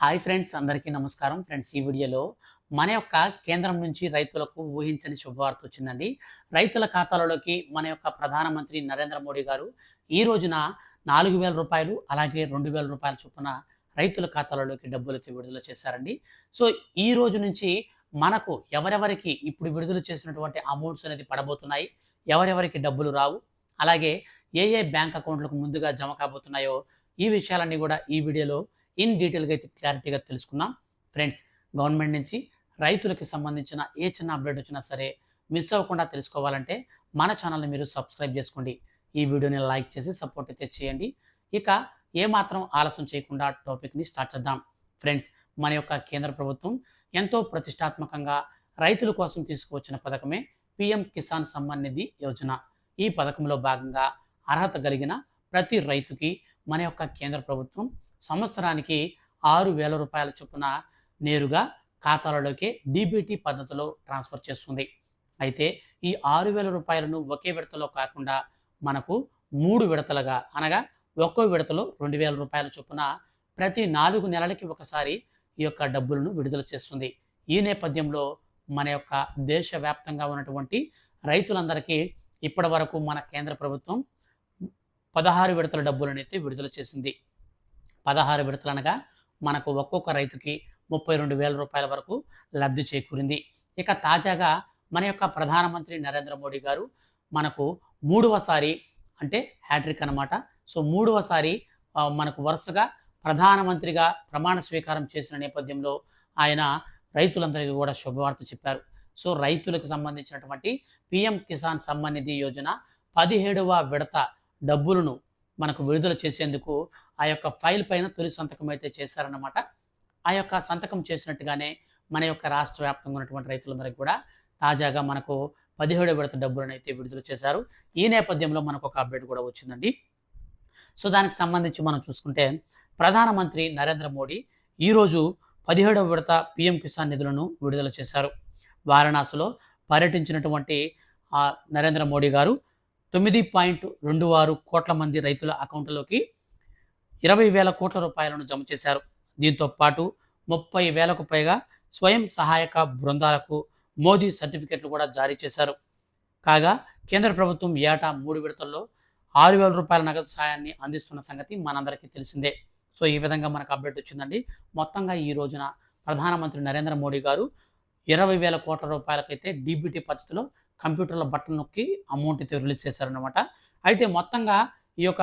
Hi friends అందరికీ నమస్కారం. Friends ఈ వీడియోలో మన యొక్క కేంద్రం నుంచి రైతులకు ఊహించని శుభవార్త వచ్చిందండి. రైతుల ఖాతాలలోకి మన యొక్క ప్రధానమంత్రి నరేంద్ర మోడీ గారు ఈ రోజున నాలుగు వేల రూపాయలు అలాగే రెండు వేల రూపాయల చొప్పున రైతుల ఖాతాలలోకి డబ్బులు విడుదల చేశారండి. సో ఈ రోజు నుంచి మనకు ఎవరెవరికి ఇప్పుడు విడుదల చేసినటువంటి అమౌంట్స్ అనేది పడబోతున్నాయి ఎవరెవరికి డబ్బులు రావు అలాగే ఏ ఏ బ్యాంక్ అకౌంట్లకు ముందుగా జమ కాబోతున్నాయో ఈ విషయాలన్నీ కూడా ఈ వీడియోలో ఇన్ డీటెయిల్గా అయితే క్లారిటీగా తెలుసుకున్నాం ఫ్రెండ్స్ గవర్నమెంట్ నుంచి రైతులకి సంబంధించిన ఏ చిన్న అప్డేట్ వచ్చినా సరే మిస్ అవ్వకుండా తెలుసుకోవాలంటే మన ఛానల్ని మీరు సబ్స్క్రైబ్ చేసుకోండి. ఈ వీడియోని లైక్ చేసి సపోర్ట్ అయితే చేయండి. ఇక ఏమాత్రం ఆలస్యం చేయకుండా టాపిక్ని స్టార్ట్ చేద్దాం. ఫ్రెండ్స్ మన యొక్క కేంద్ర ప్రభుత్వం ఎంతో ప్రతిష్టాత్మకంగా రైతుల కోసం తీసుకువచ్చిన పథకమే పిఎం కిసాన్ సమ్మాన్ నిధి యోజన. ఈ పథకంలో భాగంగా అర్హత కలిగిన ప్రతి రైతుకి మన యొక్క కేంద్ర ప్రభుత్వం సంవత్సరానికి ఆరు వేల రూపాయల చొప్పున నేరుగా ఖాతాలలోకి డీబీటీ పద్ధతిలో ట్రాన్స్ఫర్ చేస్తుంది. అయితే ఈ ఆరు వేల రూపాయలను ఒకే విడతలో కాకుండా మనకు మూడు విడతలుగా అనగా ఒక్కో విడతలో రెండు వేల రూపాయల చొప్పున ప్రతి నాలుగు నెలలకి ఒకసారి ఈ యొక్క డబ్బులను విడుదల చేస్తుంది. ఈ నేపథ్యంలో మన యొక్క దేశవ్యాప్తంగా ఉన్నటువంటి రైతులందరికీ ఇప్పటి వరకు మన కేంద్ర ప్రభుత్వం పదహారు విడతల డబ్బులను అయితే విడుదల చేసింది. పదహారు విడతలు అనగా మనకు ఒక్కొక్క రైతుకి ముప్పై రెండు వేల రూపాయల వరకు లబ్ధి చేకూరింది. ఇక తాజాగా మన యొక్క ప్రధానమంత్రి నరేంద్ర మోడీ గారు మనకు మూడవసారి అంటే హ్యాట్రిక్ అనమాట సో మూడవసారి మనకు వరుసగా ప్రధానమంత్రిగా ప్రమాణ స్వీకారం చేసిన నేపథ్యంలో ఆయన రైతులందరికీ కూడా శుభవార్త చెప్పారు. సో రైతులకు సంబంధించినటువంటి పిఎం కిసాన్ సమ్మాన్ నిధి యోజన పదిహేడవ విడత డబ్బులను మనకు విడుదల చేసేందుకు ఆ యొక్క ఫైల్ పైన తొలి సంతకం అయితే చేశారన్నమాట. ఆ యొక్క సంతకం చేసినట్టుగానే మన యొక్క రాష్ట్ర వ్యాప్తంగా ఉన్నటువంటి రైతులందరికీ కూడా తాజాగా మనకు పదిహేడు విడత డబ్బులను అయితే విడుదల చేశారు. ఈ నేపథ్యంలో మనకు ఒక అప్డేట్ కూడా వచ్చిందండి. సో దానికి సంబంధించి మనం చూసుకుంటే ప్రధానమంత్రి నరేంద్ర మోడీ ఈరోజు పదిహేడవ విడత పిఎం కిసాన్ నిధులను విడుదల చేశారు. వారణాసిలో పర్యటించినటువంటి నరేంద్ర మోడీ గారు తొమ్మిది పాయింట్ రెండు ఆరు కోట్ల మంది రైతుల అకౌంట్లోకి ఇరవై వేల కోట్ల రూపాయలను జమ చేశారు. దీంతో పాటు ముప్పై వేలకు పైగా స్వయం సహాయక బృందాలకు మోదీ సర్టిఫికెట్లు కూడా జారీ చేశారు. కాగా కేంద్ర ప్రభుత్వం ఏటా మూడు విడతల్లో ఆరు వేల రూపాయల నగదు సాయాన్ని అందిస్తున్న సంగతి మనందరికీ తెలిసిందే. సో ఈ విధంగా మనకు అప్డేట్ వచ్చిందండి. మొత్తంగా ఈ రోజున ప్రధానమంత్రి నరేంద్ర మోడీ గారు ఇరవై వేల కోట్ల రూపాయలకైతే డీబీటీ పద్ధతిలో కంప్యూటర్ల బట్టన్ నొక్కి అమౌంట్ అయితే రిలీజ్ చేశారనమాట అయితే మొత్తంగా ఈ యొక్క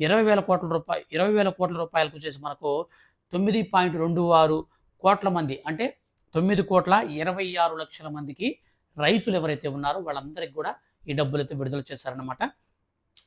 ఇరవై వేల కోట్ల రూపాయలు ఇరవై వేల కోట్ల రూపాయలకు వచ్చేసి మనకు తొమ్మిది పాయింట్ రెండు ఆరు కోట్ల మంది అంటే తొమ్మిది కోట్ల ఇరవై ఆరు లక్షల మందికి రైతులు ఎవరైతే ఉన్నారో వాళ్ళందరికీ కూడా ఈ డబ్బులు అయితే విడుదల చేశారనమాట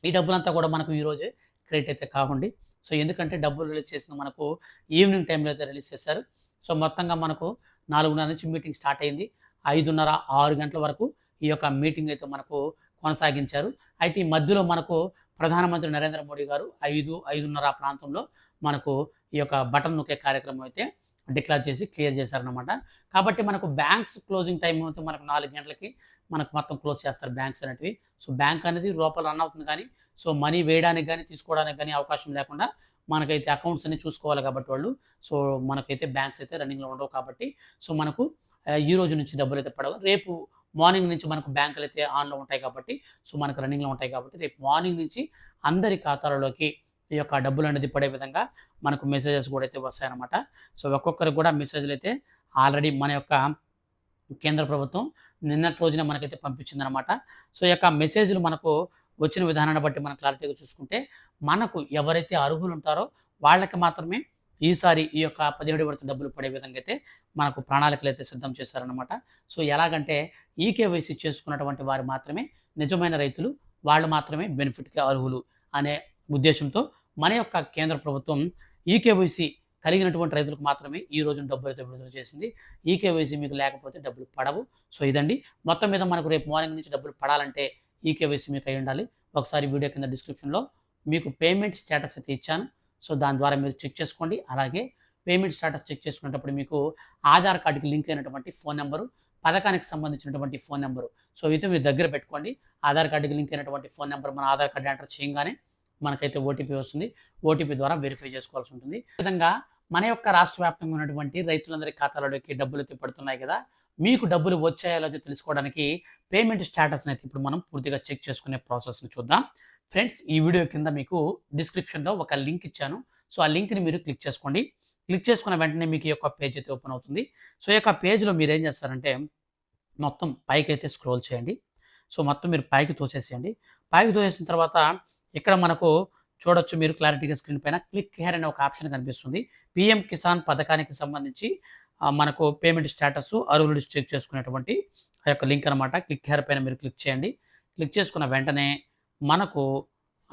ఈ డబ్బులంతా కూడా మనకు ఈరోజే క్రెడిట్ అయితే కావండి. సో ఎందుకంటే డబ్బులు రిలీజ్ చేసిన మనకు ఈవినింగ్ టైంలో అయితే రిలీజ్ చేశారు. సో మొత్తంగా మనకు నాలుగున్నర నుంచి మీటింగ్ స్టార్ట్ అయింది. ఐదున్నర ఆరు గంటల వరకు ఈ యొక్క మీటింగ్ అయితే మనకు కొనసాగించారు. అయితే ఈ మధ్యలో మనకు ప్రధానమంత్రి నరేంద్ర మోడీ గారు ఐదు ఐదున్నర ఆ ప్రాంతంలో మనకు ఈ యొక్క బటన్ నొక్కే కార్యక్రమం అయితే డిక్లేర్ చేసి క్లియర్ చేశారనమాట కాబట్టి మనకు బ్యాంక్స్ క్లోజింగ్ టైం అయితే మనకు నాలుగు గంటలకి మనకు మొత్తం క్లోజ్ చేస్తారు బ్యాంక్స్ అనేటివి. సో బ్యాంక్ అనేది లోపల రన్ అవుతుంది కానీ సో మనీ వేయడానికి కానీ తీసుకోవడానికి కానీ అవకాశం లేకుండా మనకైతే అకౌంట్స్ అన్ని చూసుకోవాలి కాబట్టి వాళ్ళు. సో మనకైతే బ్యాంక్స్ అయితే రన్నింగ్లో ఉండవు కాబట్టి. సో మనకు ఈ రోజు నుంచి డబ్బులు అయితే పడవు. రేపు మార్నింగ్ నుంచి మనకు బ్యాంకులు అయితే ఆన్లో ఉంటాయి కాబట్టి సో మనకు రన్నింగ్లో ఉంటాయి కాబట్టి రేపు మార్నింగ్ నుంచి అందరి ఖాతాలలోకి ఈ యొక్క డబ్బులు అనేది పడే విధంగా మనకు మెసేజెస్ కూడా అయితే వస్తాయన్నమాట. సో ఒక్కొక్కరికి కూడా మెసేజ్లు అయితే ఆల్రెడీ మన యొక్క కేంద్ర ప్రభుత్వం నిన్నటి రోజున మనకైతే పంపించిందనమాట సో ఈ యొక్క మెసేజ్లు మనకు వచ్చిన విధానాన్ని బట్టి మనం క్లారిటీగా చూసుకుంటే మనకు ఎవరైతే అర్హులు ఉంటారో వాళ్ళకి మాత్రమే ఈసారి ఈ యొక్క పదిహేడు విడత డబ్బులు పడే విధంగా అయితే మనకు ప్రణాళికలు అయితే సిద్ధం చేశారనమాట సో ఎలాగంటే ఈకేవైసీ చేసుకున్నటువంటి వారు మాత్రమే నిజమైన రైతులు వాళ్ళు మాత్రమే బెనిఫిట్కి అర్హులు అనే ఉద్దేశంతో మన యొక్క కేంద్ర ప్రభుత్వం ఈకేవైసీ కలిగినటువంటి రైతులకు మాత్రమే ఈ రోజు డబ్బులు అయితే విడుదల చేసింది. ఈకేవైసీ మీకు లేకపోతే డబ్బులు పడవు. సో ఇదండి. మొత్తం మీద మనకు రేపు మార్నింగ్ నుంచి డబ్బులు పడాలంటే ఈకేవైసీ మీకు అయి ఉండాలి ఒకసారి వీడియో కింద డిస్క్రిప్షన్లో మీకు పేమెంట్ స్టేటస్ అయితే ఇచ్చాను. సో దాని ద్వారా మీరు చెక్ చేసుకోండి. అలాగే పేమెంట్ స్టేటస్ చెక్ చేసుకునేటప్పుడు మీకు ఆధార్ కార్డుకి లింక్ అయినటువంటి ఫోన్ నెంబరు పథకానికి సంబంధించినటువంటి ఫోన్ నెంబరు. సో అయితే మీరు దగ్గర పెట్టుకోండి. ఆధార్ కార్డుకి లింక్ అయినటువంటి ఫోన్ నెంబర్ మన ఆధార్ కార్డు ఎంటర్ చేయగానే మనకైతే ఓటీపీ వస్తుంది. ఓటీపీ ద్వారా వెరిఫై చేసుకోవాల్సి ఉంటుంది. విధంగా మన యొక్క రాష్ట్ర వ్యాప్తంగా ఉన్నటువంటి రైతులందరి ఖాతాలలోకి డబ్బులు అయితే పడుతున్నాయి కదా మీకు డబ్బులు వచ్చాయో లేదో తెలుసుకోవడానికి పేమెంట్ స్టేటస్ని అయితే ఇప్పుడు మనం పూర్తిగా చెక్ చేసుకునే ప్రాసెస్ని చూద్దాం. ఫ్రెండ్స్ ఈ వీడియో కింద మీకు డిస్క్రిప్షన్లో ఒక లింక్ ఇచ్చాను. సో ఆ లింక్ని మీరు క్లిక్ చేసుకోండి. క్లిక్ చేసుకున్న వెంటనే మీకు ఈ యొక్క పేజ్ అయితే ఓపెన్ అవుతుంది. సో ఈ యొక్క పేజ్లో మీరు ఏం చేస్తారంటే మొత్తం పైకి అయితే స్క్రోల్ చేయండి. సో మొత్తం మీరు పైకి తోసేసేయండి. పైకి తోసేసిన తర్వాత ఇక్కడ మనకు చూడొచ్చు మీరు క్లారిటీగా స్క్రీన్ పైన క్లిక్ హెయిర్ అనే ఒక ఆప్షన్ కనిపిస్తుంది. పిఎం కిసాన్ పథకానికి సంబంధించి మనకు పేమెంట్ స్టేటస్ అరువులు చెక్ చేసుకునేటువంటి ఆ యొక్క లింక్ అనమాట క్లిక్ హెయిర్ పైన మీరు క్లిక్ చేయండి. క్లిక్ చేసుకున్న వెంటనే మనకు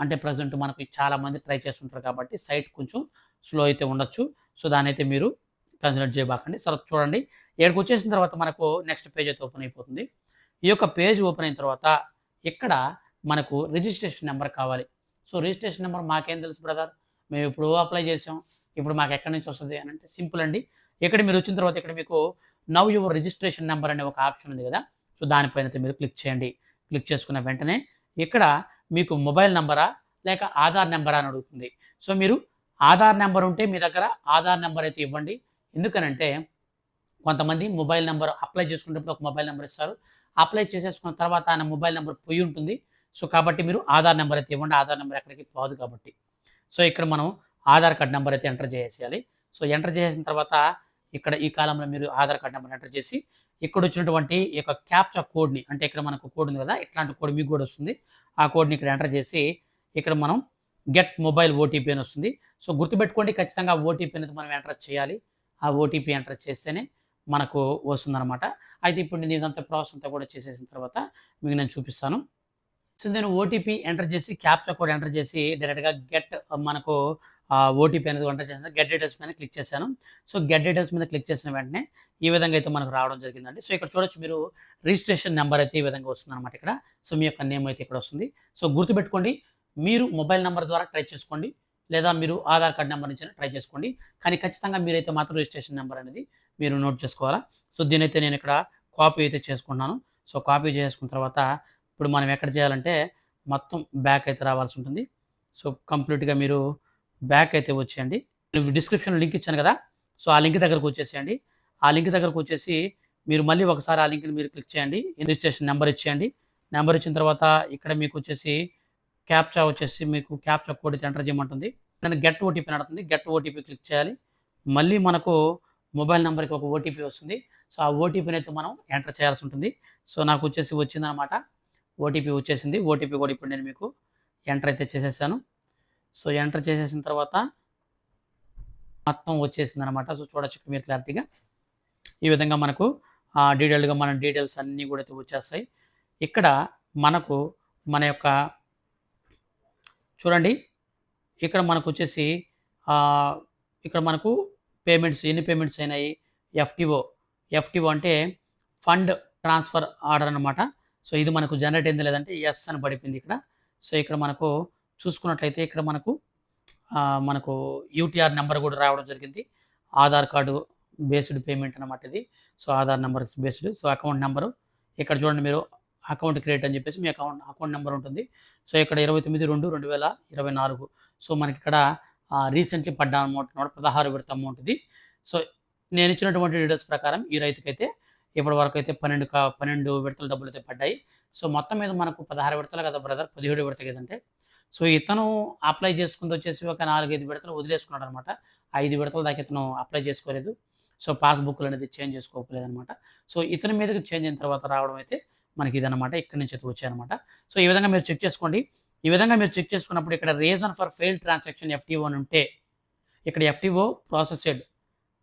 అంటే ప్రజెంట్ మనకు చాలామంది ట్రై చేస్తుంటారు కాబట్టి సైట్ కొంచెం స్లో అయితే ఉండొచ్చు. సో దాని అయితే మీరు కన్సిడర్ చేయబాకండి. సరే చూడండి. ఇక్కడికి వచ్చేసిన తర్వాత మనకు నెక్స్ట్ పేజ్ అయితే ఓపెన్ అయిపోతుంది. ఈ యొక్క పేజ్ ఓపెన్ అయిన తర్వాత ఇక్కడ మనకు రిజిస్ట్రేషన్ నెంబర్ కావాలి. సో రిజిస్ట్రేషన్ నెంబర్ మాకేం తెలుసు బ్రదర్? మేము ఇప్పుడు అప్లై చేసాం. ఇప్పుడు మాకు ఎక్కడి నుంచి వస్తుంది అని అంటే సింపుల్ అండి. ఇక్కడ మీరు వచ్చిన తర్వాత ఇక్కడ మీకు నవ్ యువర్ రిజిస్ట్రేషన్ నెంబర్ అనే ఒక ఆప్షన్ ఉంది కదా. సో దానిపైన అయితే మీరు క్లిక్ చేయండి. క్లిక్ చేసుకున్న వెంటనే ఇక్కడ మీకు మొబైల్ నెంబరా లేక ఆధార్ నెంబరా అని అడుగుతుంది. సో మీరు ఆధార్ నెంబర్ ఉంటే మీ దగ్గర ఆధార్ నెంబర్ అయితే ఇవ్వండి. ఎందుకనంటే కొంతమంది మొబైల్ నెంబర్ అప్లై చేసుకునేటప్పుడు ఒక మొబైల్ నెంబర్ ఇస్తారు. అప్లై చేసేసుకున్న తర్వాత ఆయన మొబైల్ నెంబర్ పోయి ఉంటుంది. సో కాబట్టి మీరు ఆధార్ నెంబర్ అయితే ఇవ్వండి. ఆధార్ నెంబర్ ఎక్కడికి పోదు కాబట్టి. సో ఇక్కడ మనం ఆధార్ కార్డ్ నెంబర్ అయితే ఎంటర్ చేసేయాలి. సో ఎంటర్ చేసిన తర్వాత ఇక్కడ ఈ కాలంలో మీరు ఆధార్ కార్డ్ నెంబర్ ఎంటర్ చేసి ఇక్కడ వచ్చినటువంటి ఈ యొక్క క్యాప్చా కోడ్ని అంటే ఇక్కడ మనకు కోడ్ ఉంది కదా ఇట్లాంటి కోడ్ మీకు కూడా వస్తుంది. ఆ కోడ్ని ఇక్కడ ఎంటర్ చేసి ఇక్కడ మనం గెట్ మొబైల్ ఓటీపీ అని వస్తుంది. సో గుర్తుపెట్టుకోండి ఖచ్చితంగా ఓటీపీ అనేది మనం ఎంటర్ చేయాలి. ఆ ఓటీపీ ఎంటర్ చేస్తేనే మనకు వస్తుందన్నమాట. అయితే ఇప్పుడు నేను ఇదంతా ప్రాసెస్ అంతా కూడా చేసేసిన తర్వాత మీకు నేను చూపిస్తాను. సో నేను ఓటీపీ ఎంటర్ చేసి క్యాప్చా కోడ్ ఎంటర్ చేసి డైరెక్ట్గా గెట్ మనకు ఓటీపీ అనేది వంట చేసిన గెట్ డీటెయిల్స్ మీద క్లిక్ చేశాను. సో గెట్ డీటెయిల్స్ మీద క్లిక్ చేసిన వెంటనే ఈ విధంగా అయితే మనకు రావడం జరిగిందండి. సో ఇక్కడ చూడొచ్చు మీరు రిజిస్ట్రేషన్ నెంబర్ అయితే ఈ విధంగా వస్తుంది అనమాట ఇక్కడ. సో మీ యొక్క నేమ్ అయితే ఇక్కడ వస్తుంది. సో గుర్తుపెట్టుకోండి మీరు మొబైల్ నెంబర్ ద్వారా ట్రై చేసుకోండి. లేదా మీరు ఆధార్ కార్డ్ నెంబర్ నుంచి ట్రై చేసుకోండి. కానీ ఖచ్చితంగా మీరైతే మాత్రం రిజిస్ట్రేషన్ నెంబర్ అనేది మీరు నోట్ చేసుకోవాలా? సో దీనైతే నేను ఇక్కడ కాపీ అయితే చేసుకున్నాను సో కాపీ చేసుకున్న తర్వాత ఇప్పుడు మనం ఎక్కడ చేయాలంటే మొత్తం బ్యాక్ అయితే రావాల్సి ఉంటుంది. సో కంప్లీట్గా మీరు బ్యాక్ అయితే వచ్చేయండి. డిస్క్రిప్షన్ లింక్ ఇచ్చాను కదా సో ఆ లింక్ దగ్గరకు వచ్చేసేయండి. ఆ లింక్ దగ్గరకు వచ్చేసి మీరు మళ్ళీ ఒకసారి ఆ లింక్ని మీరు క్లిక్ చేయండి. రిజిస్ట్రేషన్ నెంబర్ ఇచ్చేయండి. నెంబర్ ఇచ్చిన తర్వాత ఇక్కడ మీకు వచ్చేసి క్యాప్చా వచ్చేసి మీకు క్యాప్చా కోడ్ అయితే ఎంటర్ చేయమంటుంది. నేను గెట్ ఓటీపీ నడుతుంది గెట్ ఓటీపీ క్లిక్ చేయాలి. మళ్ళీ మనకు మొబైల్ నెంబర్కి ఒక ఓటీపీ వస్తుంది. సో ఆ ఓటీపీని అయితే మనం ఎంటర్ చేయాల్సి ఉంటుంది. సో నాకు వచ్చేసి వచ్చిందనమాట ఓటీపీ వచ్చేసింది. ఓటీపీ కూడా ఇప్పుడు నేను మీకు ఎంటర్ అయితే చేసేసాను. సో ఎంటర్ చేసేసిన తర్వాత మొత్తం వచ్చేసింది అనమాట సో చూడొచ్చు మీరు క్లారిటీగా. ఈ విధంగా మనకు డీటెయిల్డ్గా మన డీటెయిల్స్ అన్నీ కూడా అయితే వచ్చేస్తాయి. ఇక్కడ మనకు మన యొక్క చూడండి ఇక్కడ మనకు వచ్చేసి ఇక్కడ మనకు పేమెంట్స్ ఎన్ని పేమెంట్స్ అయినాయి? ఎఫ్టీఓ. ఎఫ్టీఓ అంటే ఫండ్ ట్రాన్స్ఫర్ ఆర్డర్ అనమాట సో ఇది మనకు జనరేట్ అయింది లేదంటే ఎస్ అని పడిపోయింది ఇక్కడ. సో ఇక్కడ మనకు చూసుకున్నట్లయితే ఇక్కడ మనకు మనకు యూటీఆర్ నెంబర్ కూడా రావడం జరిగింది. ఆధార్ కార్డు బేస్డ్ పేమెంట్ అనమాట ఇది. So Aadhaar number based. So account number ఇక్కడ చూడండి మీరు అకౌంట్ క్రియేట్ అని చెప్పేసి మీ అకౌంట్ అకౌంట్ నెంబర్ ఉంటుంది. సో ఇక్కడ ఇరవై తొమ్మిది రెండు రెండు వేల ఇరవై నాలుగు. సో మనకి ఇక్కడ రీసెంట్లీ పడ్డ అమౌంట్ అనమాట పదహారు విడత అమౌంట్ ఇది. సో నేను ఇచ్చినటువంటి డీటెయిల్స్ ప్రకారం ఈ రైతుకైతే ఇప్పటి వరకు అయితే పన్నెండు కా పన్నెండు విడతల డబ్బులు అయితే పడ్డాయి. సో మొత్తం మీద మనకు పదహారు విడతలు కదా బ్రదర్? పదిహేడు విడత కదంటే సో ఇతను అప్లై చేసుకుంది వచ్చేసి ఒక నాలుగైదు విడతలు వదిలేసుకున్నాడు అనమాట ఐదు విడతల దాకా ఇతను అప్లై చేసుకోలేదు. సో పాస్బుక్లు అనేది చేంజ్ చేసుకోలేదు అనమాట సో ఇతని మీదకి చేంజ్ అయిన తర్వాత రావడం అయితే మనకి ఇదనమాట. ఇక్కడి నుంచి అయితే వచ్చాయనమాట. సో ఈ విధంగా మీరు చెక్ చేసుకోండి. ఈ విధంగా మీరు చెక్ చేసుకున్నప్పుడు ఇక్కడ reason for fail transaction FTO అని ఉంటే ఇక్కడ ఎఫ్టీఓ ప్రాసెస్డ్.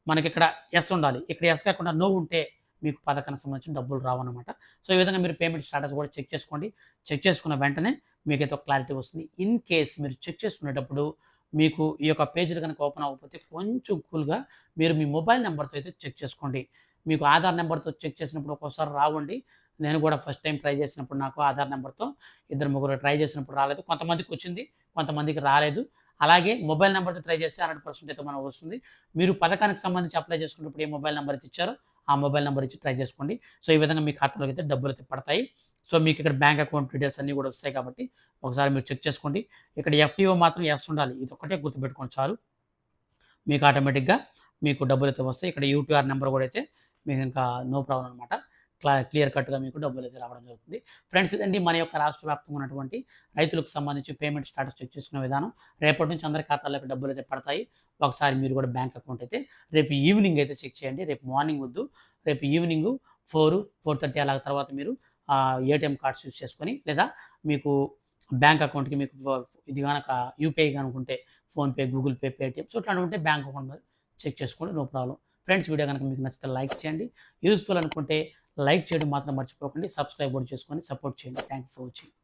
మనకి ఇక్కడ ఎస్ ఉండాలి. ఇక్కడ ఎస్ కాకుండా నో ఉంటే మీకు పథకానికి సంబంధించిన డబ్బులు రావన్నమాట. సో ఈ విధంగా మీరు పేమెంట్ స్టాటస్ కూడా చెక్ చేసుకోండి. చెక్ చేసుకున్న వెంటనే మీకైతే ఒక క్లారిటీ వస్తుంది. ఇన్ కేస్ మీరు చెక్ చేసుకునేటప్పుడు మీకు ఈ యొక్క పేజీలు కనుక ఓపెన్ అవ్వకపోతే కొంచెం కూల్గా మీరు మీ మొబైల్ నెంబర్తో అయితే చెక్ చేసుకోండి. మీకు ఆధార్ నెంబర్తో చెక్ చేసినప్పుడు ఒక్కోసారి రావండి. నేను కూడా ఫస్ట్ టైం ట్రై చేసినప్పుడు నాకు ఆధార్ నెంబర్తో ఇద్దరు ముగ్గురు ట్రై చేసినప్పుడు రాలేదు. కొంతమందికి వచ్చింది కొంతమందికి రాలేదు. అలాగే మొబైల్ నెంబర్తో ట్రై చేస్తే హండ్రెడ్ పర్సెంట్ అయితే మనకు వస్తుంది. మీరు పథకానికి సంబంధించి అప్లై చేసుకున్నప్పుడు ఏ మొబైల్ నెంబర్ అయితే ఇచ్చారో ఆ మొబైల్ నెంబర్ ఇచ్చి ట్రై చేసుకోండి. సో ఈ విధంగా మీ ఖాతాలోకి అయితే డబ్బులు అయితే పడతాయి. సో మీకు ఇక్కడ బ్యాంక్ అకౌంట్ డీటెయిల్స్ అన్నీ కూడా వస్తాయి కాబట్టి ఒకసారి మీరు చెక్ చేసుకోండి. ఇక్కడ ఎఫ్డిఓ మాత్రం ఎస్ ఉండాలి. ఇది ఒకటే గుర్తుపెట్టుకోండి చాలు. మీకు ఆటోమేటిక్గా మీకు డబ్బులు అయితే వస్తాయి. ఇక్కడ యూటీఆర్ నెంబర్ కూడా అయితే మీకు ఇంకా నో ప్రాబ్లం అనమాట క్లా క్లియర్ కట్గా మీకు డబ్బులు అయితే రావడం జరుగుతుంది. ఫ్రెండ్స్ ఇదండి మన యొక్క రాష్ట్ర వ్యాప్తంగా ఉన్నటువంటి రైతులకు సంబంధించి పేమెంట్ స్టాటస్ చెక్ చేసుకునే విధానం. రేపటి నుంచి అందరి ఖాతాలకు డబ్బులు అయితే పడతాయి. ఒకసారి మీరు కూడా బ్యాంక్ అకౌంట్ అయితే రేపు ఈవినింగ్ అయితే చెక్ చేయండి. రేపు మార్నింగ్ వద్దు. రేపు ఈవినింగ్ ఫోర్ ఫోర్ థర్టీ అలా తర్వాత మీరు ఏటీఎం కార్డ్స్ యూస్ చేసుకొని లేదా మీకు బ్యాంక్ అకౌంట్కి మీకు ఇది కనుక UPI కనుకుంటే PhonePe Google Pay Paytm so ఇట్లాంటి ఉంటే బ్యాంక్ అకౌంట్ చెక్ చేసుకోండి. No problem. ఫ్రెండ్స్ వీడియో కనుక మీకు నచ్చితే లైక్ చేయండి. యూస్ఫుల్ అనుకుంటే లైక్ చేయడం మాత్రం మర్చిపోకండి సబ్స్క్రైబ్ కూడా చేసుకొని సపోర్ట్ చేయండి. Thank for watching